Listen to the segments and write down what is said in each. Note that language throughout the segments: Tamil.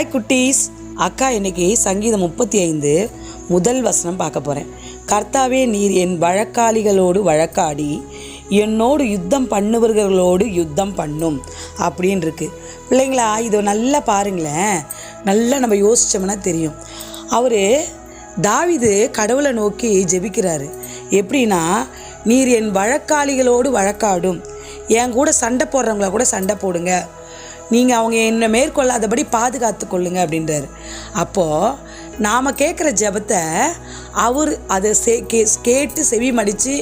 ஹாய் குட்டீஸ். அக்கா இன்னைக்கு சங்கீதம் முப்பத்தி ஐந்து முதல் வசனம் பார்க்க போகிறேன் கர்த்தாவே நீர் என் வழக்காளிகளோடு வழக்காடி என்னோடு யுத்தம் பண்ணுபவர்களோடு யுத்தம் பண்ணும் அப்படின்னு இருக்கு. பிள்ளைங்களா இதை நல்லா பாருங்களேன். நல்லா நம்ம யோசித்தோம்னா தெரியும். அவர் தாவிது கடவுளை நோக்கி ஜெபிக்கிறாரு. எப்படின்னா நீர் என் வழக்காளிகளோடு வழக்காடும். என் கூட சண்டை போடுறவங்கள கூட சண்டை போடுங்க. நீங்கள் அவங்க என்னை மேற்கொள்ளாதபடி பாதுகாத்து கொள்ளுங்க அப்படின்றாரு. அப்போது நாம் கேட்குற ஜெபத்தை அவர் அதை சே கே கேட்டு செவி மடித்து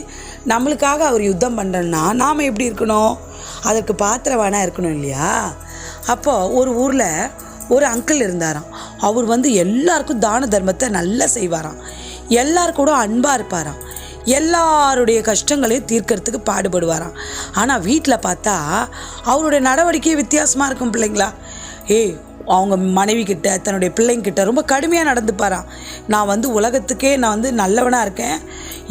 நம்மளுக்காக அவர் யுத்தம் பண்ணுறோன்னா நாம் எப்படி இருக்கணும்? அதற்கு பாத்திரவானா இருக்கணும் இல்லையா? அப்போது ஒரு ஊரில் ஒரு அங்கிள் இருந்தாராம். அவர் வந்து எல்லாருக்கும் தான தர்மத்தை நல்லா செய்வாராம். எல்லார் கூட அன்பாக இருப்பாராம். எல்லாருடைய கஷ்டங்களையும் தீர்க்கறதுக்கு பாடுபடுவாராம். ஆனால் வீட்டில் பார்த்தா அவருடைய நடவடிக்கை வித்தியாசமாக இருக்கும் பிள்ளைங்களா. ஏய் அவங்க மனைவி கிட்ட தன்னுடைய பிள்ளைங்கிட்ட ரொம்ப கடுமையாக நடந்துப்பாராம். நான் வந்து உலகத்துக்கே நான் வந்து நல்லவனாக இருக்கேன்.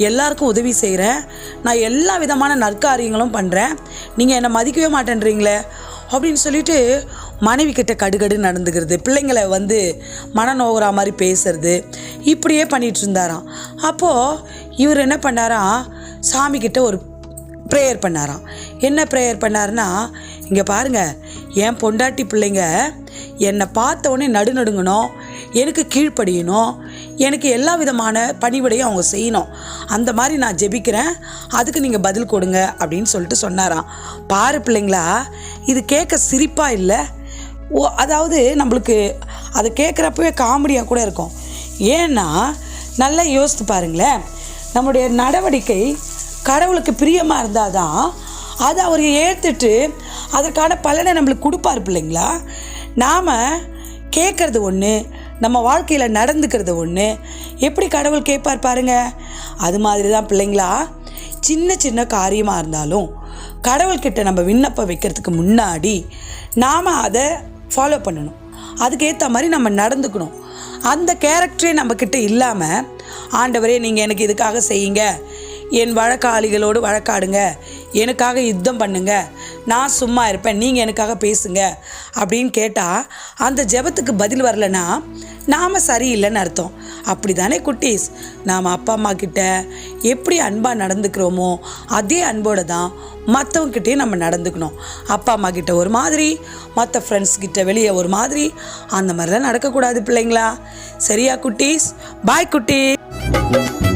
எல்லாருக்கும் உதவி செய்கிறேன் நான் எல்லா விதமான நற்காரியங்களும் பண்ணுறேன் நீங்கள் என்னை மதிக்கவே மாட்டேன்றீங்களே அப்படின்னு சொல்லிட்டு மனைவி கிட்ட கடுகடு நடந்துக்கிறது பிள்ளைங்களை வந்து மனநோகிற மாதிரி பேசுறது இப்படியே பண்ணிட்டு இருந்தாராம் அப்போது இவர் என்ன பண்ணாராம் சாமி கிட்ட ஒரு ப்ரேயர் பண்ணாராம். என்ன ப்ரேயர் பண்ணாருன்னா இங்கே பாருங்கள் என் பொண்டாட்டி பிள்ளைங்க என்னை பார்த்தவொடனே நடுநடுங்கணும் எனக்கு கீழ்ப்படியணும் எனக்கு எல்லா விதமான பணிவிடையும் அவங்க செய்யணும். அந்த மாதிரி நான் ஜெபிக்கிறேன் அதுக்கு நீங்கள் பதில் கொடுங்க அப்படின்னு சொல்லிட்டு சொன்னாராம். பாரு பிள்ளைங்களா இது கேட்க சிரிப்பாக இல்லை ஓ அதாவது நம்மளுக்கு அதை கேட்குறப்பவே காமெடியாக கூட இருக்கும். ஏன்னா நல்லா யோசித்து பாருங்களேன். நம்முடைய நடவடிக்கை கடவுளுக்கு பிரியமாக இருந்தால் தான் அதை அவர் ஏற்றுட்டு அதற்கான பலனை நம்மளுக்கு கொடுப்பார் பிள்ளைங்களா? நாம் கேட்குறது ஒன்று நம்ம வாழ்க்கையில் நடந்துக்கிறது ஒன்று எப்படி கடவுள் கேட்பார் பாருங்கள் அது மாதிரி தான் பிள்ளைங்களா? சின்ன சின்ன காரியமாக இருந்தாலும் கடவுள்கிட்ட நம்ம விண்ணப்பம் வைக்கிறதுக்கு முன்னாடி நாம் அதை ஃபாலோ பண்ணணும். அதுக்கேற்ற மாதிரி நம்ம நடந்துக்கணும். அந்த கேரக்டரே நம்மக்கிட்ட இல்லாமல் ஆண்டவரே நீங்கள் எனக்கு இதுக்காக செய்யுங்க. என் வழக்காளிகளோடு வழக்காடுங்க. எனக்காக யுத்தம் பண்ணுங்க. நான் சும்மா இருப்பேன். நீங்கள் எனக்காக பேசுங்க. அப்படின்னு கேட்டால் அந்த ஜெபத்துக்கு பதில் வரலனா நாம் சரியில்லைன்னு அர்த்தம். அப்படி தானே குட்டீஸ்? நாம் அப்பா அம்மா கிட்ட எப்படி அன்பாக நடந்துக்கிறோமோ அதே அன்போடு தான் மற்றவங்கிட்டே நம்ம நடந்துக்கணும். அப்பா அம்மா கிட்ட ஒரு மாதிரி மற்ற ஃப்ரெண்ட்ஸ் கிட்ட வெளியே ஒரு மாதிரி அந்த மாதிரிலாம் நடக்கக்கூடாது பிள்ளைங்களா? சரியா குட்டீஸ்? பாய் குட்டீஸ்.